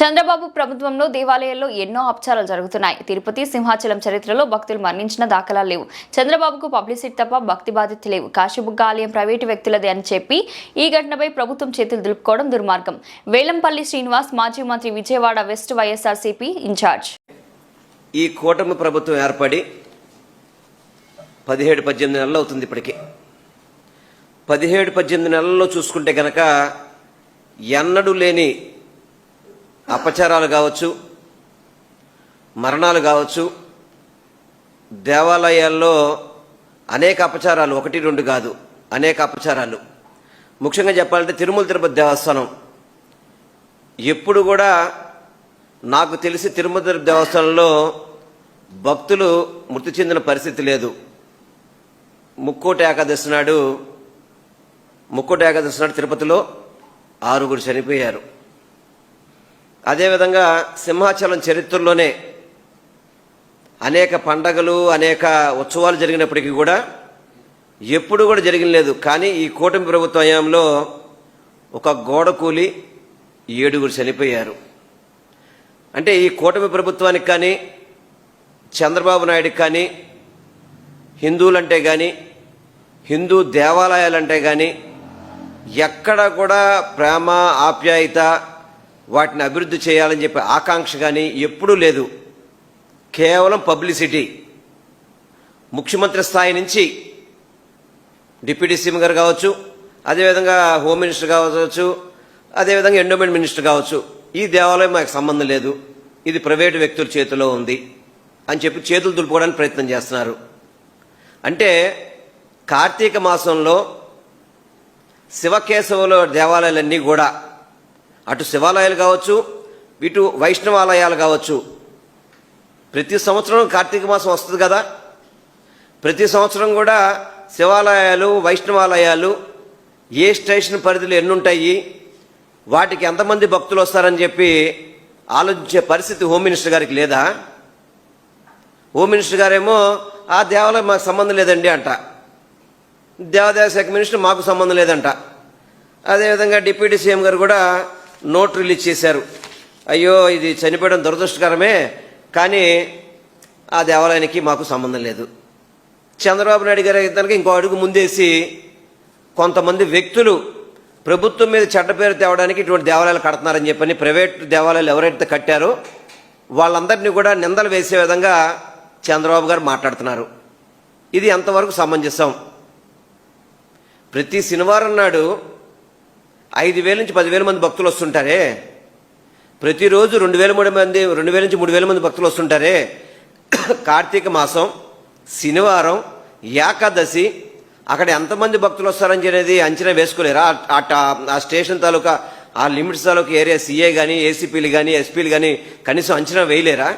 చంద్రబాబు ప్రభుత్వంలో దేవాలయాల్లో ఎన్నో అపచారాలు జరుగుతున్నాయి. తిరుపతి సింహాచలం చరిత్రలో భక్తులు మరణించిన దాఖలా లేవు. చంద్రబాబుకు పబ్లిసిటీ తప్ప భక్తి బాధ్యత లేవు. కాశీబుగ్గ ఆలయం ప్రైవేటు వ్యక్తులదే అని చెప్పి ఈ ఘటనపై ప్రభుత్వం చేతులు దులుపుకోవడం దుర్మార్గం. వేలంపల్లి శ్రీనివాస్ మాజీ మంత్రి విజయవాడ వెస్ట్ వైఎస్ఆర్సీపీ ఇన్ఛార్జ్. ఈ కూటమి ప్రభుత్వం ఏర్పడి పదిహేడు పద్దెనిమిది నెలలు అవుతుంది ఇప్పటికి. పదిహేడు పద్దెనిమిది నెలల్లో చూసుకుంటే గనక ఎన్నడూ లేని అపచారాలు కావచ్చు మరణాలు కావచ్చు దేవాలయాల్లో అనేక అపచారాలు ఒకటి రెండు కాదు అనేక అపచారాలు. ముఖ్యంగా చెప్పాలంటే తిరుమల తిరుపతి దేవస్థానం. ఎప్పుడు కూడా నాకు తెలిసి తిరుమల తిరుపతి దేవస్థానంలో భక్తులు మృతి చెందిన పరిస్థితి లేదు. ముక్కోటి ఏకాదశి నాడు ముక్కోటి ఏకాదశి నాడు తిరుపతిలో ఆరుగురు చనిపోయారు. అదేవిధంగా సింహాచలం చరిత్రలోనే అనేక పండగలు అనేక ఉత్సవాలు జరిగినప్పటికీ కూడా ఎప్పుడు కూడా జరిగిన లేదు కానీ ఈ కూటమి ప్రభుత్వ హయాంలో ఒక గోడ కూలి ఏడుగురు చనిపోయారు. అంటే ఈ కూటమి ప్రభుత్వానికి కానీ చంద్రబాబు నాయుడికి కానీ హిందువులంటే కానీ హిందూ దేవాలయాలంటే కానీ ఎక్కడ కూడా ప్రేమ ఆప్యాయత వాటిని అభివృద్ధి చేయాలని చెప్పి ఆకాంక్ష కానీ ఎప్పుడూ లేదు. కేవలం పబ్లిసిటీ. ముఖ్యమంత్రి స్థాయి నుంచి డిప్యూటీ సీఎం గారు కావచ్చు అదేవిధంగా హోమ్ మినిస్టర్ కావచ్చు అదేవిధంగా ఎండోమెంట్ మినిస్టర్ కావచ్చు ఈ దేవాలయం మాకు సంబంధం లేదు. ఇది ప్రైవేటు వ్యక్తుల చేతిలో ఉంది అని చెప్పి చేతులు దులుపుకోవడానికి ప్రయత్నం చేస్తున్నారు. అంటే కార్తీక మాసంలో శివకేశవుల దేవాలయాలన్నీ కూడా అటు శివాలయాలు కావచ్చు ఇటు వైష్ణవాలయాలు కావచ్చు. ప్రతి సంవత్సరం కార్తీక మాసం వస్తుంది కదా. ప్రతి సంవత్సరం కూడా శివాలయాలు వైష్ణవాలయాలు ఏ స్టేషన్ పరిధిలో ఎన్నుంటాయి వాటికి ఎంతమంది భక్తులు వస్తారని చెప్పి ఆలోచించే పరిస్థితి హోమ్ మినిస్టర్ గారికి లేదా? హోమ్ మినిస్టర్ గారేమో ఆ దేవాలయం మాకు సంబంధం లేదండి అంట. దేవాదాయ శాఖ మినిస్టర్ మాకు సంబంధం లేదంట. అదేవిధంగా డిప్యూటీ సీఎం గారు కూడా నోట్ రిలీజ్ చేశారు. అయ్యో ఇది చనిపోవడం దురదృష్టకరమే కానీ ఆ దేవాలయానికి మాకు సంబంధం లేదు. చంద్రబాబు నాయుడు గారి తనకి ఇంకో అడుగు ముందేసి కొంతమంది వ్యక్తులు ప్రభుత్వం మీద చెడ్డ పేరు తేవడానికి ఇటువంటి దేవాలయాలు కడుతున్నారని చెప్పని ప్రైవేట్ దేవాలయాలు ఎవరైతే కట్టారో వాళ్ళందరినీ కూడా నిందలు వేసే విధంగా చంద్రబాబు గారు మాట్లాడుతున్నారు. ఇది ఎంతవరకు సమంజసం? ప్రతి శనివారం నాడు ఐదు వేల నుంచి పదివేల మంది భక్తులు వస్తుంటారే? ప్రతిరోజు రెండు వేల మూడు మంది రెండు వేల నుంచి మూడు వేల మంది భక్తులు వస్తుంటారే? కార్తీక మాసం శనివారం ఏకాదశి అక్కడ ఎంతమంది భక్తులు వస్తారని చెప్పేది అంచనా వేసుకోలేరా? ఆ- ఆ స్టేషన్ తాలూకా ఆ లిమిట్స్ తాలూకా ఏరియా సీఏ కానీ ఏసీపీలు కానీ ఎస్పీలు కానీ కనీసం అంచనా వేయలేరా?